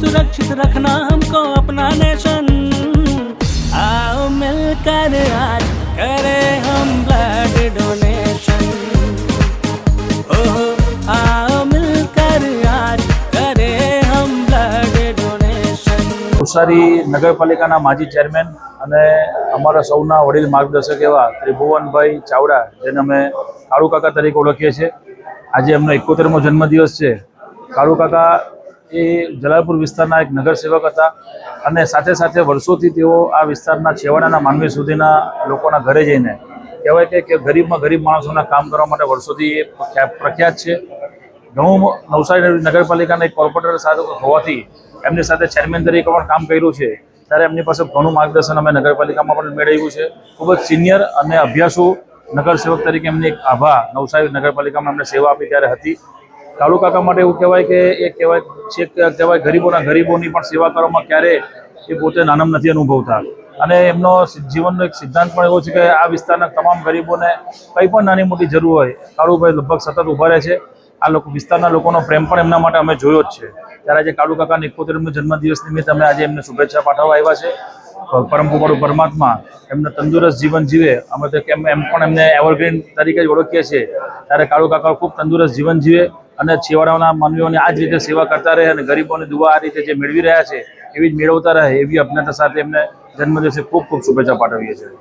रखना हमको अपना नेशन आओ मिलकर आज करें हम ब्लड डोनेशन ओहो आओ मिलकर आज करें हम ब्लड डोनेशन નવસારી નગરપાલિકાના માજી ચેરમેન અને અમારા સૌના વડીલ માર્ગદર્શક એવા ત્રિભુવનભાઈ ચાવડા જેને અમે કાળુ કાકા તરીકે ઓળખીએ છીએ આજે એમનો એકોતેરમો જન્મદિવસ છે કાળુ કાકા એ જલાલપુર વિસ્તારના એક નગરસેવક હતા અને સાથે સાથે વર્ષોથી તેઓ આ વિસ્તારના છેવાડાના માનવી સુધીના લોકોના ઘરે જઈને કહેવાય કે- કે ગરીબમાં ગરીબ માણસોના કામ કરવા માટે વર્ષોથી એ પ્રખ્યા- પ્રખ્યાત છે. ઘણું નવસારી નગરપાલિકાના એક કોર્પોરેટર સાથે હોવાથી એમની સાથે ચેરમેન તરીકે પણ કામ કર્યું છે. ત્યારે એમની પાસે ઘણું માર્ગદર્શન અમે નગરપાલિકામાં પણ મેળવ્યું છે. ખૂબ જ સિનિયર અને અભ્યાસુ નગરસેવક તરીકે એમની એક આભા નવસારી નગરપાલિકામાં એમને સેવા આપી ત્યારે હતી. કાળુ કાકા માટે એવું કહેવાય કે એ કહેવાય છે કહેવાય ગરીબોના ગરીબોની પણ સેવા કરવામાં ક્યારે એ પોતે નાનમ નથી અનુભવતા. અને એમનો જીવનનો એક સિદ્ધાંત પણ એવો છે કે આ વિસ્તારના તમામ ગરીબોને કંઈ પણ નાની મોટી જરૂર હોય, કાળુભાઈ લગભગ સતત ઊભા રહે છે. આ લોકો, વિસ્તારના લોકોનો પ્રેમ પણ એમના માટે અમે જોયો જ છે. ત્યારે આજે કાળુ કાકાના એકોતેરમનો જન્મદિવસ નિમિત્તે અમે આજે એમને શુભેચ્છા પાઠવવા આવ્યા છે. પરમ કૃપાળુ પરમાત્મા એમને તંદુરસ્ત જીવન જીવે. અમે તો કેમ એમ પણ એમને એવરગ્રીન તરીકે જ ઓળખીએ છીએ. ત્યારે કાળુ કાકા ખૂબ તંદુરસ્ત જીવન જીવે. અને છેવાડાના માનવીઓની આ જ રીતે સેવા કરતા રહે અને ગરીબોની દુઆ આ રીતે જે મેળવી રહ્યા છે, એવી જ મેળવતા રહે એવી અજ્ઞાતા સાથે એમને જન્મદિવસે ખૂબ ખૂબ શુભેચ્છા પાઠવીએ છીએ.